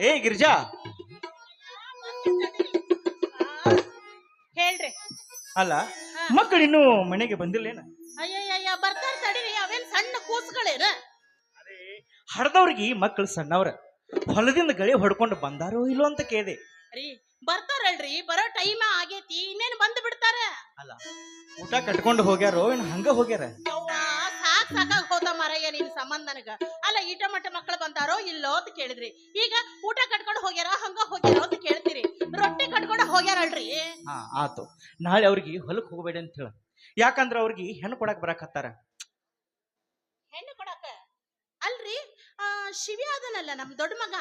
ಏ ಗಿರಿಜಾ. ಹೇಳ್ರಿ. ಅಲ್ಲ ಮಕ್ಕಳು ಇನ್ನೂ ಮನೆಗೆ ಬಂದಿಲ್ಲೇನ? ಅಯ್ಯಯ್ಯ ಬರ್ತಾರ ತಡೀರಿ ಅವೇನ್ ಸಣ್ಣ ಕೂಸುಗಳೇನ? ಹಡ್ದವ್ರಿಗೆ ಮಕ್ಕಳು ಸಣ್ಣವ್ರ. ಹೊಲದಿಂದ ಗಳಿ ಹೊಡ್ಕೊಂಡು ಬಂದಾರೋ ಇಲ್ಲೋ ಅಂತ ಕೇಳಿದೆ. ರೀ ಬರ್ತಾರಲ್ರಿ ಬರೋ ಟೈಮ್ ಆಗೇತಿ ಇನ್ನೇನ್ ಬಂದ್ ಬಿಡ್ತಾರ ಅಲ್ಲ ಊಟ ಕಟ್ಕೊಂಡು ಹೋಗ್ಯಾರೋ ಇನ್ ಹಂಗ ಹೋಗ್ಯಾರ? ಸಾಕಾಗ್ ಹೋದ ಮರಯ್ಯ ನಿನ್ ಸಂಬಂಧ ನನಗ. ಅಲ್ಲ ಈಟ ಮಟ್ಟ ಮಕ್ಕಳು ಬಂದಾರೋ ಇಲ್ಲೋ ಅಂತ ಕೇಳಿದ್ರಿ. ಈಗ ಊಟ ಕಟ್ಕೊಂಡು ಹೋಗ್ಯಾರ ಹಂಗ ಹೋಗ್ಯಾರೋ ಅಂತ ಕೇಳ್ತೀರಿ. ರೊಟ್ಟಿ ಕಟ್ಕೊಂಡು ಹೋಗ್ಯಾರಲ್ರಿ? ಹಾ ಆತು. ನಾಳೆ ಅವ್ರಿಗೆ ಹೊಲಕ್ ಹೋಗಬೇಡಿ ಅಂತ ಹೇಳ. ಯಾಕಂದ್ರ ಅವ್ರಿಗೆ ಹೆಣ್ಣು ಕೊಡಕ್ ಬರಕತ್ತಾರ ಹೆಣ್ಣು ಕೊಡಕ? ಅಲ್ರಿ ಶಿವಿ ಅದನಲ್ಲ ನಮ್ ದೊಡ್ಡ ಮಗ.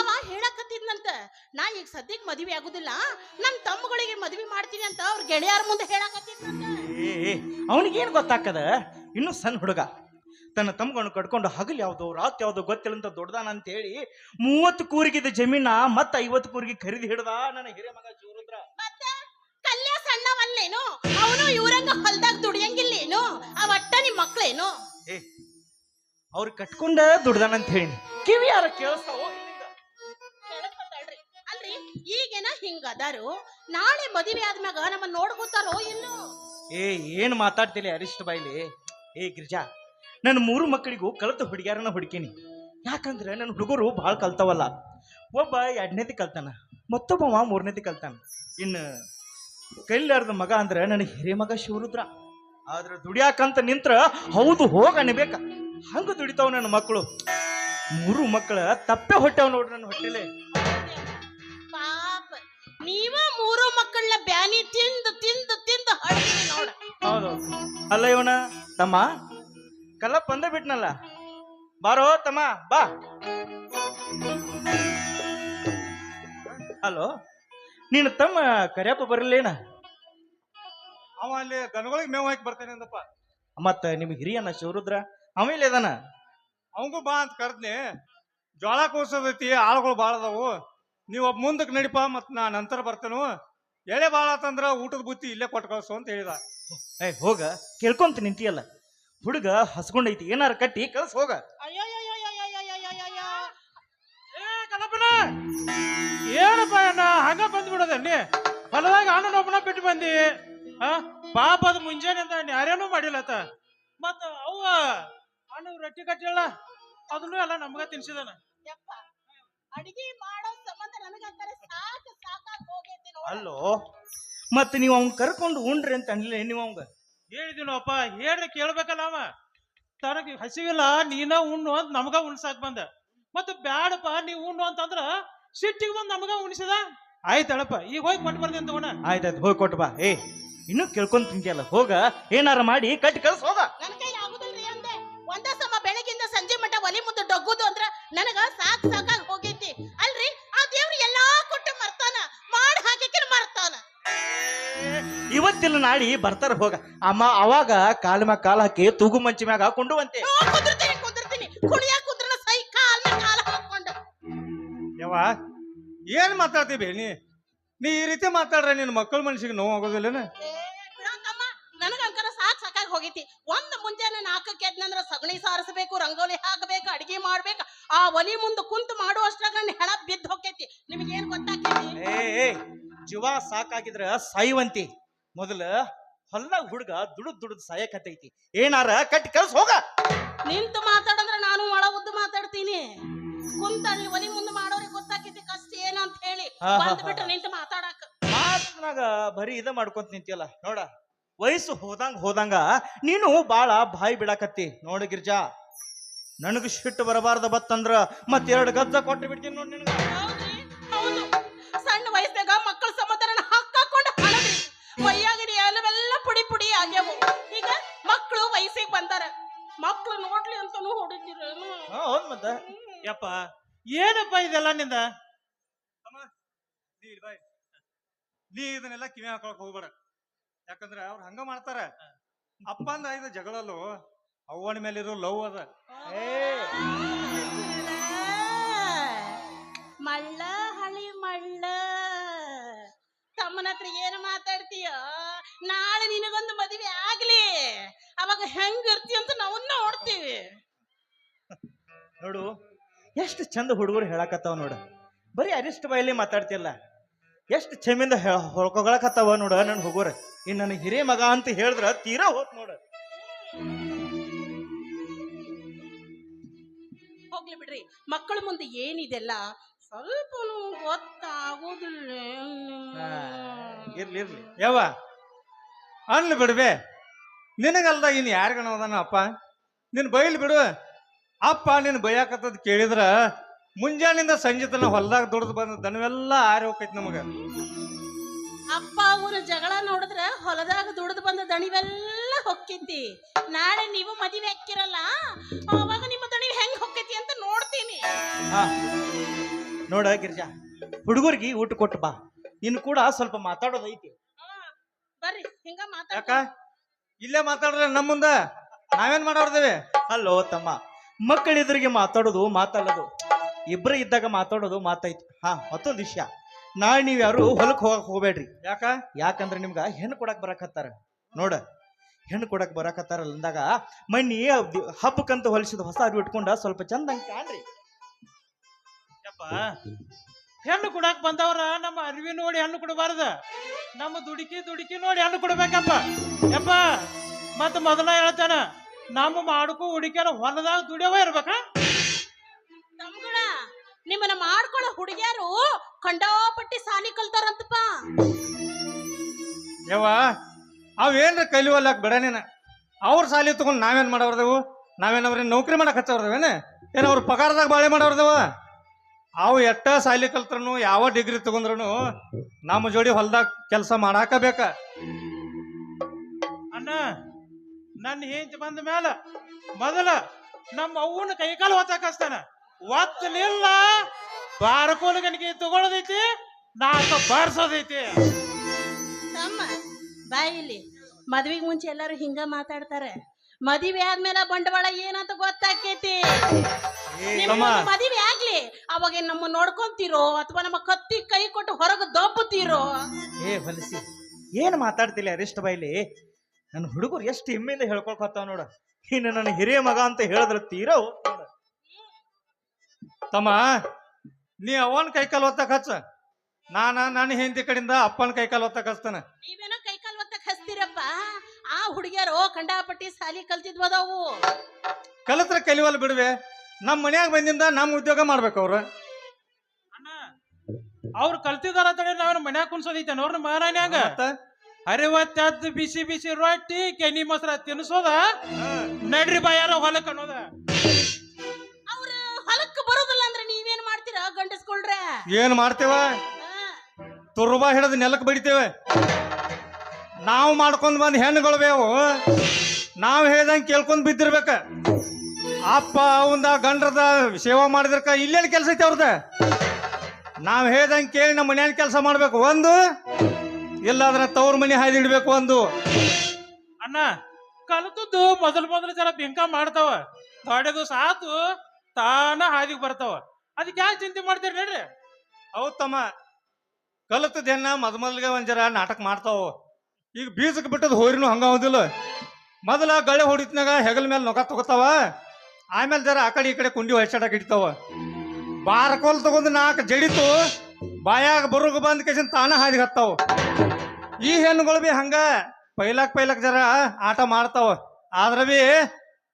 ಅವ ಹೇಳಕತ್ತಿದ್ನಂತ. ನಾ ಈಗ ಸದ್ಯಕ್ ಮದ್ವಿ ಆಗುದಿಲ್ಲ. ನನ್ ತಮ್ಮಗಳಿಗೆ ಮದ್ವಿ ಮಾಡ್ತೀನಿ ಅಂತ ಅವ್ರ ಗೆಳೆಯರ ಮುಂದೆ ಹೇಳಕತ್ತಿದ್ನಂತ. ಅವನಿಗೇನು ಗೊತ್ತಾಕದ ಇನ್ನು ಸಣ್ಣ ಹುಡುಗ. ತನ್ನ ತಮ್ಮಗಳನ್ನು ಕಟ್ಕೊಂಡು ಹಗಲು ಯಾವುದು ರಾತ್ ಯಾವುದು ಗೊತ್ತಿಲ್ಲ ಅಂತ ದೊಡ್ಡದಾನ ಅಂತ ಹೇಳಿ ಮೂವತ್ತು ಕೂರಿಗಿದ್ದ ಜಮೀನ ಮತ್ತೆ ಐವತ್ತು ಕೂರಿಗೆ ಖರೀದಿ ಹಿಡ್ದ. ನನ್ನ ಹಿರಿಯ ಮಗ ಚೂರುದ್ರ ಕಲ್ಯ ಸಣ್ಣವಲ್ಲೇನು? ಅವನು ಇವ್ರಂಗ ಹೊಲ್ದಾಗ ದುಡಿಯಂಗಿಲ್ಲೇನು? ಆ ಒಟ್ಟ ನಿಮ್ ಮಕ್ಳೇನು? ಏ ಅವ್ರು ಕಟ್ಕೊಂಡ ದುಡ್ದಾನ ಅಂತ ಹೇಳಿ ಕಿವಿ ಯಾರ ಕೇಳಿಸ್ತಾವೋ. ಅಲ್ರಿ ಈಗೇನ ಹಿಂಗ ಅದಾರು ನಾಳೆ ಮದುವೆ ಆದ್ಮ್ಯಾಗ ನಮ್ಮ ನೋಡ್ಕೋತಾರೋ ಇನ್ನು? ಏ ಏನ್ ಮಾತಾಡ್ತಿಲ್ಲ ಅರಿಷ್ಟ ಬಾಯ್ಲಿ? ಏ ಗಿರಿಜಾ ನನ್ನ ಮೂರು ಮಕ್ಕಳಿಗೂ ಕಲಿತ ಹುಡುಗಿಯಾರನ್ನ ಹುಡುಕೀನಿ. ಯಾಕಂದ್ರೆ ನನ್ನ ಹುಡುಗರು ಭಾಳ ಕಲ್ತವಲ್ಲ. ಒಬ್ಬ ಎರಡನೇತಿ ಕಲ್ತಾನ ಮತ್ತೊಬ್ಬವ ಮೂರನೇತಿ ಕಲ್ತಾನ. ಇನ್ನು ಕೈಲಾರ್ದ ಮಗ ಅಂದ್ರೆ ನನ್ನ ಹಿರಿಯ ಮಗ ಶಿವರುದ್ರ. ಆದ್ರೆ ದುಡಿಯಾಕಂತ ನಿಂತ್ರ ಹೌದು ಹೋಗ ಅನ್ಬೇಕ. ಹಂಗ ದುಡಿತಾವ ನನ್ನ ಮಕ್ಕಳು. ಮೂರು ಮಕ್ಕಳ ತಪ್ಪೆ ಹೊಟ್ಟೆವ್ ನೋಡ್ರಿ ನನ್ನ ಹೊಟ್ಟೆಲೆ. ಪಾಪ ನೀವ ಮೂರು ಮಕ್ಕಳನ್ನ ಬ್ಯಾನಿ ತಿಂದು ತಿಂದು ತಿಂದು ಹೌದು. ಅಲ್ಲ ಇವನ ತಮ್ಮ? ಕಲ್ಲಪ್ಪ ಬಂದೇ ಬಿಟ್ನಲ್ಲ? ಬಾರೋ ತಮ್ಮ ಬಾ. ಹಲೋ ನೀನು ತಮ್ಮ ಕರಿಯಪ್ಪ ಬರಲೇನ ಅವ ಅಲ್ಲಿ ದನಗಳಿಗೆ ಮೇವು ಹಾಕಿ ಬರ್ತೇನೆ ಅಂದಪ್ಪ. ಮತ್ತ ನಿಮ್ ಹಿರಿಯನ ಶಿವರುದ್ರ ಇಲ್ಲಿ ಅದಾನ? ಅವಂಗೂ ಬಾ ಅಂತ ಕರ್ದ್ನಿ. ಜೋಳ ಕೂಸದೈತಿ ಆಳುಗಳು ಭಾಳ ಅದಾವು. ನೀವು ಒಬ್ಬ ಮುಂದಕ್ಕೆ ನಡಿಪ ಮತ್ ನಾ ನಂತರ ಬರ್ತೇನು. ಎಳೆ ಭಾಳ ಆತಂದ್ರ ಊಟದ ಬುತ್ತಿ ಇಲ್ಲೇ ಕೊಟ್ಟು ಕಳ್ಸು ಅಂತ ಹೇಳಿದ. ಏ ಹೋಗ. ಕೇಳ್ಕೊಂತ ನಿಂತಿಯಲ್ಲ. ಹುಡುಗ ಹಸ್ಕೊಂಡೈತಿ, ಏನಾರ ಕಟ್ಟಿ ಕಳ್ಸ ಹೋಗ. ಏನಪ್ಪ ಅಣ್ಣ ಹಂಗ ನೀ ಹೊಲದಾಗ ಅಣ್ಣನ ಒಬ್ಬನ ಬಿಟ್ಟು ಬಂದಿ ಆ ಪಾಪ ಅದು ಮುಂಜಾನೆಯಿಂದ ಯಾರೇನೂ ಆತ ಮತ್ತ ಅವ ಅಣ್ಣ ರೊಟ್ಟಿ ಕಟ್ಟಿಲ್ಲ ಅದನ್ನು ಎಲ್ಲ ನಮ್ಗ ತಿನ್ಸಿದಾನ ಅಡಿಗೆ ಮಾಡೋ ಸಂಬಂಧ ಅಲ್ಲೋ ಮತ್ತೆ ನೀವು ಅವ್ನ್ ಕರ್ಕೊಂಡು ಉಂಡ್ರಿ ಅಂತ ಅನ್ಲಿಲ್ಲ ನೀವು ಅವಂಗ ಹೇಳಿದಿನೋಪ್ಪ ಹೇಳ್ರಿ ಕೇಳ್ಬೇಕಲ್ಲ ಅವ. ತನಗೆ ಹಸಿವಿಲ್ಲ ನೀನ ಉಣ್ಣು ಅಂತ ನಮಗ ಉಣ್ಸಾಕ್ ಬಂದ. ಮತ್ತ ಬ್ಯಾಡಪ್ಪ ನೀ ಉಣ್ಣು ಅಂತಂದ್ರ ಸಿಟ್ಟಿಗೆ ಬಂದ್ ನಮಗ ಉಣಿಸಿದ? ಆಯ್ತಳಪ್ಪ ಈಗ ಹೋಗಿ ಕೊಟ್ಟು ಬರ್ತೀನಿ ತಗೋಣ ಆಯ್ತಾಯ್ತು ಹೋಗಿ ಕೊಟ್ಟು ಬಾ. ಏ ಇನ್ನೂ ಕೇಳ್ಕೊಂಡ್ ತಿಂತಿಯಲ್ಲ ಹೋಗ ಏನಾರ ಮಾಡಿ ಕಟ್ಟಿ ಕಳ್ಸ ಹೋಗ. ನನ್ನ ಕೈ ಆಗುದಿಲ್ರಿ ಅಂದೆ. ಒಂದ ಸಮ ಬೆಳಗಿಂದ ಸಂಜೆ ಮಟ್ಟ ಒಲಿ ಮುಂದೆ ಡೊಗ್ಗುದು ಅಂದ್ರ ನನಗ ಸಾಕ್ ಸಾಕಾಗಿ ಹೋಗೈತಿ. ಅಲ್ರಿ? ಆ ದೇವ್ರು ಎಲ್ಲಾ ಕೊಟ್ಟು ಇವತ್ತಿಲ್ಲ ನಾಡಿ ಬರ್ತಾರ ಹೋಗ. ಅಮ್ಮ ಅವಾಗ ಕಾಲ ಮ್ಯಾಗ ಕಾಲ ಹಾಕಿ ತೂಗು ಮಂಚಿ ಮ್ಯಾಗ ಕುಂಡುವಂತೆ ಓ, ಕುಂದಿರ್ತೀನಿ ಕುಂದಿರ್ತೀನಿ. ಕುಣಿಯ ಕುಂದ್ರ ಸೈ ಕಾಲ ಕಾಲ ಹಾಕೊಂಡು. ಯವ್ವ ಏನ್ ಮಾತಾಡ್ತೀವಿ ನೀ ನೀ ಈ ರೀತಿ ಮಾತಾಡ್ರೆ ನಿನ್ನ ಮಕ್ಕಳ ಮನ್ಸಿಗೆ ನೋವು ಆಗೋದಿಲ್ಲ ನನಗಂಕರ ಸಾಕ್ ಸಾಕಾಗಿ ಹೋಗೈತಿ. ಒಂದ್ ಮುಂಜಾನೆ ನಾಲ್ಕಕ್ಕೆ ಎದ್ನಂದ್ರ ಸಗಣಿ ಸಾರಿಸಬೇಕು ರಂಗೋಲಿ ಹಾಕಬೇಕು ಅಡಿಗೆ ಮಾಡ್ಬೇಕು. ಆ ಒಲಿ ಮುಂದೆ ಕುಂತು ಮಾಡುವಷ್ಟ್ರಾಗ ನನ್ನ ಹೆಣ ಬಿದ್ದು ಹೋಗೈತಿ ನಿಮಗ್ ಏನ್ ಏ ಏ, ಜೀವ ಸಾಕಾಗಿದ್ರ ಸಾಯುವಂತಿ. ಮೊದಲ ಹೊಲ್ದಾಗ ಹುಡುಗ ದುಡುದ್ ದುಡುದ್ ಸಾಯಕತೈತಿ ಏನಾರ ಕಟ್ಟಿ ಕೆಲಸ ಹೋಗ. ನಿಂತು ಮಾತಾಡಂದ್ರ ನಾನು ಒಳ ಉದ್ದು ಮಾತಾಡ್ತೀನಿ. ಕುಂತ ನೀ ಒಲಿ ಮುಂದೆ ಮಾಡೋರಿಗೆ ಗೊತ್ತಾಕಿದ್ದೆ ಕಷ್ಟ ಏನು ಅಂತ ಹೇಳಿ. ಹಾ, ಹಾ, ಬಂದ್ಬಿಟ್ರೆ ಹಾ. ನಿಂತು ಮಾತಾಡಕ. ಮಾತ್ನಾಗ ಬರೀ ಇದ ಮಾಡ್ಕೊಂತ ನಿಂತಿಯಲ್ಲ ನೋಡ. ವಯಸ್ಸು ಹೋದಂಗ ಹೋದಂಗ ನೀನು ಬಾಳ ಬಾಯಿ ಬಿಡಾಕತ್ತಿ. ನೋಡು ಗಿರ್ಜಾ. ನನಗ ಶಿಟ್ಟು ಬರಬಾರ್ದ ಬತ್ತಂದ್ರ ಮತ್ತೆರಡು ಗದ್ದ ಕೊಟ್ಟು ಬಿಡ್ತೀನಿ ನೋಡಿ ನಿನಗೆ. ಹೌದ್ರಿ? ಹೌದು. ಏನಪ್ಪ? ಇದೆಲ್ಲ ನಿಂದ? ನೀ ಇಲ್ಲಿ ಬಾ ನೀ ಇದನ್ನೆಲ್ಲ ಕಿವಿ ಹಾಕೊಳಕ್ ಹೋಗ್ಬಾರ ಯಾಕಂದ್ರ ಅವ್ರು ಹಂಗ ಮಾಡ್ತಾರ. ಅಪ್ಪ ಅಂದ ಇದು ಜಗಳಲ್ಲೂ ಅವ್ವನ ಮೇಲಿರೋ ಲವ್ ಅದ. ಏ. ಮಳ್ಳ ಹಳಿ ಮಳ್ಳ. ತಮ್ಮನ ಹತ್ರ ಏನು ಮಾತಾಡ್ತೀಯ? ನಾಳೆ ನಿನಗೊಂದು ಮದುವೆ ಆಗ್ಲಿ. ಅವಾಗ ಹೆಂಗ್ ಇರ್ತಿ ಅಂತ ನಾವು ನೋಡ್ತೀವಿ. ನೋಡು ಎಷ್ಟು ಚಂದ ಹುಡುಗರು ಹೇಳಕತ್ತಾವ ನೋಡ. ಬರೀ ಅರಿಷ್ಟ ಬಾಯಲ್ಲಿ ಮಾತಾಡ್ತಿಲ್ಲ ಎಷ್ಟು ಚಮಿಂದ ಹೊಳ್ಕೊಳಕತ್ತಾವ ನೋಡ ನನ್ನ ಹುಡುಗರು. ಇನ್ನು ನನ್ನ ಹಿರೇ ಮಗ ಅಂತ ಹೇಳಿದ್ರ ತೀರಾ ಹೋತ್ ನೋಡ. ಹೋಗ್ಲಿ ಬಿಡ್ರಿ. ಮಕ್ಕಳ ಮುಂದೆ ಏನಿದೆಲ್ಲ ಸ್ವಲ್ಪ ಗೊತ್ತಾಗೋದಿಲ್ಲ ಇರ್ಲಿ ಇರ್ಲಿ. ಯವ್ವ ಅನ್ಲಿ ಬಿಡ್ಬೆ. ನಿನಗಲ್ದ ಇನ್ ಯಾರಿಗನ ಅದಾನ ಅಪ್ಪ? ನಿನ್ ಬೈಲ್ ಬಿಡು. ಅಪ್ಪ ನಿನ್ ಬೈಯಾಕತ್ತದ್ ಕೇಳಿದ್ರ ಮುಂಜಾನಿಂದ ಸಂಜೆ ತನ ಹೊಲ್ದಾಗ ದುಡ್ದು ಬಂದ ದನವೆಲ್ಲ ಆರಿ ಹೋಗೈತಿ ನಮಗ. ಅಪ್ಪ ಅವ್ರ ಜಗಳ ನೋಡಿದ್ರ ಹೊಲದಾಗ ದುಡಿದು ಬಂದ ದಣಿವೆಲ್ಲ ಹೊಕ್ಕಿತಿ. ನಾಳೆ ನೀವು ಮದುವೆ ಹಾಕಿರಲ್ಲ ಅವಾಗ ನಿಮ್ಮ ದಣಿ ಹೆಂಗ್ ಹೊಕ್ಕೈತಿ ಅಂತ ನೋಡ್ತೀನಿ. ಹಾ ನೋಡ ಗಿರಿಜಾ ಹುಡುಗರಿಗೆ ಊಟ ಕೊಟ್ಟು ಬಾ. ಇನ್ನು ಕೂಡ ಸ್ವಲ್ಪ ಮಾತಾಡೋದೈತಿ ಬರ್ರಿ ಹಿಂಗ ಯಾಕ? ಮಾತಾಡ ಇಲ್ಲೇ ಮಾತಾಡ್ರೆ ನಮ್ಮ ಮುಂದ. ನಾವೇನ್ ಮಾಡೋರ್ದೇವೆ? ಅಲ್ಲೋ ತಮ್ಮ. ಮಕ್ಕಳಿದ್ರಿಗೆ ಮಾತಾಡೋದು ಮಾತಾಡೋದು ಇಬ್ಬರು ಇದ್ದಾಗ ಮಾತಾಡೋದು ಮಾತಾಯ್ತು ಹಾ ಮತ್ತೊಂದು ವಿಷಯ. ನಾಳೆ ನೀವು ಯಾರು ಹೊಲಕ್ಕೆ ಹೋಗಕ್ ಹೋಗ್ಬೇಡ್ರಿ. ಯಾಕ? ಯಾಕಂದ್ರೆ ನಿಮ್ಗೆ ಹೆಣ್ಣು ಕೊಡಕ್ ಬರಕತ್ತಾರ. ನೋಡ ಹೆಣ್ಣು ಕೊಡಕ್ ಬರಕತ್ತಾರಲ್ಲ ಅಂದಾಗ ಮಣ್ಣಿ ಹಬ್ಬಕ್ಕಂತ ಹೊಲಿಸಿದ ಹೊಸ ಅರಿವು ಇಟ್ಕೊಂಡ ಸ್ವಲ್ಪ ಚಂದ ಕಾಣ್ರಿ. ಯಪ್ಪ ಹೆಣ್ಣು ಕೊಡಕ್ ಬಂದವ್ರ ನಮ್ಮ ಅರಿವಿ ನೋಡಿ ಹಣ್ಣು ಕೊಡಬಾರ್ದ. ನಮ್ಮ ದುಡುಕಿ ದುಡುಕಿ ನೋಡಿ ಹಣ್ಣು ಕೊಡ್ಬೇಕಪ್ಪ. ಯಪ್ಪ ಮತ್ತೆ ಮೊದಲ ಹೇಳ್ತಾನ ನಮ್ಮ ಮಾಡ್ಕೋ ಹುಡುಗಿಯರ ಹೊಲದಾಗ ದುಡಿಯವ ಇರ್ಬೇಕ? ತಮ್ಗಳ ನಿಮ್ಮನ್ನ ಮಾಡ್ಕೊಳ್ಳೋ ಹುಡುಗಿಯಾರು ಕಂಡಾಪಟ್ಟಿ ಸಾಲಿ ಕಲ್ತಾರಂತಪ್ಪ. ಯವ್ವ ಅವೇನ್ರ ಕಲಿವಲ್ಲಕ್ ಬಿಡ ನೀನ. ಅವ್ರ ಸಾಲಿ ತಗೊಂಡ್ ನಾವೇನ್ ಮಾಡೋರ್ದೇವು ನಾವೇನ ಅವ್ರ ನೌಕರಿ ಮಾಡಕ್ ಹಚ್ಚವ್ರದೇವೇನ? ಏನ ಅವ್ರ ಪಗಾರದಾಗ ಬಾಳೆ ಮಾಡೋರ್ದೇವ ಅವು ಎಟ್ಟ ಸಾಲಿ ಕಲ್ತ್ರು ಯಾವ ಡಿಗ್ರಿ ತಗೊಂಡ್ರು ನಮ್ಮ ಜೋಡಿ ಹೊಲ್ದಾಗ ಕೆಲಸ ಮಾಡಾಕ ಬೇಕ ಅಣ್ಣ ನನ್ನ ಹೆಂಡತಿ ಬಂದ ಮ್ಯಾಲ ಮೊದಲ ನಮ್ಮ ಅವ್ವನ ಕೈಕಾಲು ಒತ್ತಾಕಸ್ತಾನ ಒತ್ತಲಿಲ್ಲ ಬಾರಕೋಲು ಗಣಿಗೆ ತಗೊಳ್ಳೋದೈತಿ ನಾಕ ಬಾರ್ಸೋದೈತಿ. ತಮ್ಮ ಬಾಯಿಲಿ ಮದ್ವಿಗ್ ಮುಂಚೆ ಎಲ್ಲರೂ ಹಿಂಗ ಮಾತಾಡ್ತಾರೆ. ಮದುವೆ ಆದ್ಮೇಲೆ ಬಂಡವಾಳ ಏನಂತ ಗೊತ್ತಾಕೇತಿ. ಮದುವೆ ಆಗ್ಲಿ. ಅವಾಗ ನಮ್ಮ ನೋಡ್ಕೊಂತೀರೋ ಅಥವಾ ನಮ್ಮ ಕತ್ತಿ ಕೈ ಕೊಟ್ಟು ಹೊರಗೆ ದಬ್ಬುತ್ತೀರೋ? ಏ ಹೊಲಸಿ ಏನ್ ಮಾತಾಡ್ತಿಲ್ಲ ಅರಿಷ್ಟ ಬೈಲಿ ನನ್ನ ಹುಡುಗರು ಎಷ್ಟು ಹೆಮ್ಮೆಯಿಂದ ಹೇಳ್ಕೊಳ್ಕೊತಾವ ನೋಡ. ಇನ್ನು ನನ್ನ ಹಿರಿಯ ಮಗ ಅಂತ ಹೇಳಿದ್ರೆ ತೀರೋ ನೋಡ. ತಮ್ಮ ನೀ ಅವನ್ ಕೈಕಾಲು ಒತ್ತಕ್ ಹಚ್ಚ. ನಾನ ನನ್ನ ಹೆಂಡತಿ ಕಡೆಯಿಂದ ಅಪ್ಪನ ಕೈಕಾಲು ಒತ್ತಕ್ ಹಚ್ತಾನ. ನೀವೇನೋ ಕೈ ಕಾಲು ಒತ್ತಕ್ ಹಚ್ತೀರಪ್ಪ. ಆ ಹುಡುಗಿಯರು ಕಂಡಾಪಟ್ಟಿ ಸಾಲಿ ಕಲ್ತಿದ್ವದವು. ಕಲತ್ರ ಕಲಿವಲ್ ಬಿಡುವೆ. ನಮ್ಮ ಮನ್ಯಾಗ ಬಂದಿಂದ ನಮ್ಮ ಉದ್ಯೋಗ ಮಾಡ್ಬೇಕು ಅವ್ರು. ಅಣ್ಣ ಅವ್ರು ಕಲ್ತಿದಾರ ತಡೆ ನಾವೇನು ಮನ್ಯಾಗ ಕುನ್ಸೋದೈತೆ ಅವ್ರನ್ನ ಮಹಾರಾಣ್ಯಾಗ ಮತ್ತ? ಅರಿವತ್ತದ್ದು ಬಿಸಿ ಬಿಸಿ ರೊಟ್ಟಿ ಕೆನಿ ಮೊಸರ ತಿನ್ಸೋದ? ನಡ್ರಿ ಬಾಯಾರ ಹೊಲಕ್ ಅನ್ನೋದ. ಅವ್ರ ಹೊಲಕ್ಕೆ ಬರೋದಿಲ್ಲ ಅಂದ್ರೆ ನೀವೇನ್ ಮಾಡ್ತೀರಾ ಗಂಡಸ್ಕೊಳ್ರೆ ಏನ್ ಮಾಡ್ತೇವ? ತುರುಬಾ ಹಿಡಿದು ನೆಲಕ್ಕೆ ಬಡಿತೇವೆ. ನಾವು ಮಾಡ್ಕೊಂಡ್ ಬಂದ್ ಹೆಣ್ಣುಗಳು ಬೇವು. ನಾವು ಹೇಳ್ದಂಗೆ ಕೇಳ್ಕೊಂಡ್ ಬಿದ್ದಿರ್ಬೇಕ. ಅಪ್ಪ ಅವಂದ ಗಂಡ್ರದ ಸೇವಾ ಮಾಡಿದ್ರಕ ಇಲ್ಲೇನು ಕೆಲಸ ಐತಿ ಅವ್ರದ? ನಾವು ಹೇಳ್ದಂಗೆ ಕೇಳಿ ನಮ್ಮ ಮನೆಯಲ್ಲಿ ಕೆಲಸ ಮಾಡ್ಬೇಕು. ಒಂದು ಇಲ್ಲಾದ್ರ ತವ್ರ ಮನೆ ಹಾಯ್ದಿಡ್ಬೇಕು ಒಂದು ಅಣ್ಣ ಕಲ್ತದ್ದು ಮೊದಲು ಮೊದಲು ಜರ ಬಿಂಕ ಮಾಡ್ತಾವ. ಥೋಡೆ ದಿವಸ ಆತು ತಾನ ಹಾದಿಗೆ ಬರ್ತಾವ. ಅದಕ್ಕೆ ಯಾಕೆ ಚಿಂತೆ ಮಾಡ್ತೀರಿ ನೋಡ್ರಿ? ಹೌದ್ ತಮ್ಮ. ಕಲಿತದೇನ ಮೊದ ಮೊದಲಿಗೆ ಒಂದ್ ಜರ ನಾಟಕ ಮಾಡ್ತಾವ. ಈಗ ಬೀಜಕ್ಕೆ ಬಿಟ್ಟದ್ ಹೋರಿನೂ ಹಂಗ ಹೋದಿಲ್ಲ ಮೊದಲ ಗಳೆ ಹೊಡಿತ್ನಾಗ ಹೆಗಲ ಮೇಲೆ ನೊಗ ತಗೋತಾವ. ಆಮೇಲೆ ಜರ ಆ ಕಡೆ ಈ ಕಡೆ ಕುಂಡಿ ಹೊಯ್ಸಾಡಕ್ ಹಿಡಿತಾವ ಬಾರಕೋಲ್ ತಗೊಂಡು ನಾಲ್ಕು ಜಡಿತು ಬಾಯಾಗ ಬರೋಗ ಬಂದ ಕೇಸಿನ ತಾನ ಹಾದಿಗೆ ಹತ್ತಾವ. ಈ ಹೆಣ್ಣುಗಳು ಬಿ ಹಂಗ ಪೈಲಕ್ ಪೈಲಕ್ ಜರ ಆಟ ಮಾಡ್ತಾವ. ಆದ್ರ ಬಿ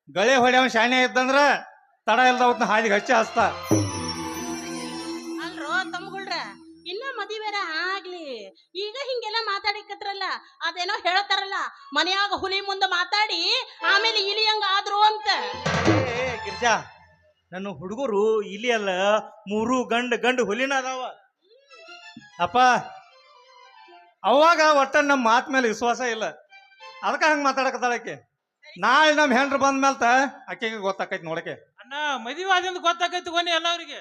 ಗಳೆ ಹೊಡ್ಯವ ಶಾಣೆ ಇದ್ದಂದ್ರ ತಡ ಇಲ್ದವತ್ನ ಹಾದಿಗೆ ಹಚ್ಚಿ ಹಚ್ತಾ ಅಲ್ರೋ ತಮ್ಗಳ್ರ ಇನ್ನ ಮದುವೆರ ಆಗ್ಲಿ. ಈಗ ಹಿಂಗೆಲ್ಲ ಮಾತಾಡಿಕತ್ರಲ್ಲ ಅದೇನೋ ಹೇಳ್ತಾರಲ್ಲ ಮನೆಯಾಗ ಹುಲಿ ಮುಂದೆ ಮಾತಾಡಿ ಆಮೇಲೆ ಇಲಿ ಹಂಗ ಆದ್ರು ಅಂತ. ಏ ಗಿರ್ಜಾ ನನ್ನ ಹುಡುಗರು ಇಲ್ಲಿ ಅಲ್ಲ ಮೂರು ಗಂಡು ಗಂಡು ಹುಲಿನ ಅದಾವ. ಅಪ್ಪ ಅವಾಗ ಒಟ್ಟ ನಮ್ಮ ಮಾತ್ ಮೇಲೆ ವಿಶ್ವಾಸ ಇಲ್ಲ. ಅದಕ್ಕೆ ಹಂಗ ಮಾತಾಡಕತ್ತಾಳ ಆಕೆ? ನಾಳೆ ನಮ್ಮ ಹೆಂಡ್ರು ಬಂದ ಮೇಲ್ತ ಆಕೆಗೆ ಗೊತ್ತಾಕೈತಿ ನೋಡಕ್ಕೆ. ಅಣ್ಣ ಮದುವೆ ಆದಿಂದ ಗೊತ್ತಾಕೈತಿ ಬನ್ನಿ ಎಲ್ಲವ್ರಿಗೆ.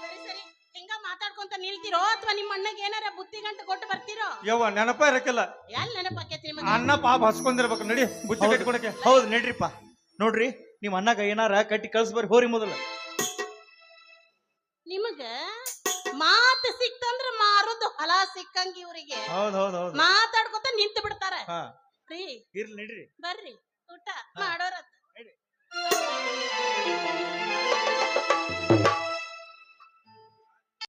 ಸರಿ ಸರಿ. ಹಿಂಗ ಮಾತಾಡ್ಕೊಂತ ನಿಲ್ತಿರೋ ಅಥವಾ ನಿಮ್ಮ ಅಣ್ಣಗೆ ಏನಾರ ಬುತ್ತಿ ಗಂಟು ಕೊಟ್ಟು ಬರ್ತಿರೋ? ಯವ್ವ ನೆನಪ ಇರಕ್ಕಿಲ್ಲ ಎಲ್ಲಿ ನೆನಪಾಕೈತಿ ನಿಮಗೆ? ಅಣ್ಣ ಪಾಪ ಹಸ್ಕೊಂಡಿರ್ಬೇಕು. ನಡಿ ಬುದ್ಧಿ ಹೌದು. ಕಟ್ಕೊಡಕ್ಕೆ ಹೌದು ನಡ್ರಿಪ್ಪ. ನೋಡ್ರಿ ನಿಮ್ಮ ಅಣ್ಣಗ ಏನಾರ ಕಟ್ಟಿ ಕಳ್ಸ್ಬಾರಿ ಹೋರಿ ಮೊದಲು. ನಿಮಗ ಮಾತು ಸಿಕ್ತಂದ್ರ ಅವರದ್ದು ಫಲ ಸಿಕ್ಕಂಗ ಇವ್ರಿಗೆ ಮಾತಾಡ್ಕೊತ ನಿಂತು ಬಿಡ್ತಾರೆ. ಇರ್ಲಿ ಬರ್ರಿ ಊಟ ಮಾಡೋರ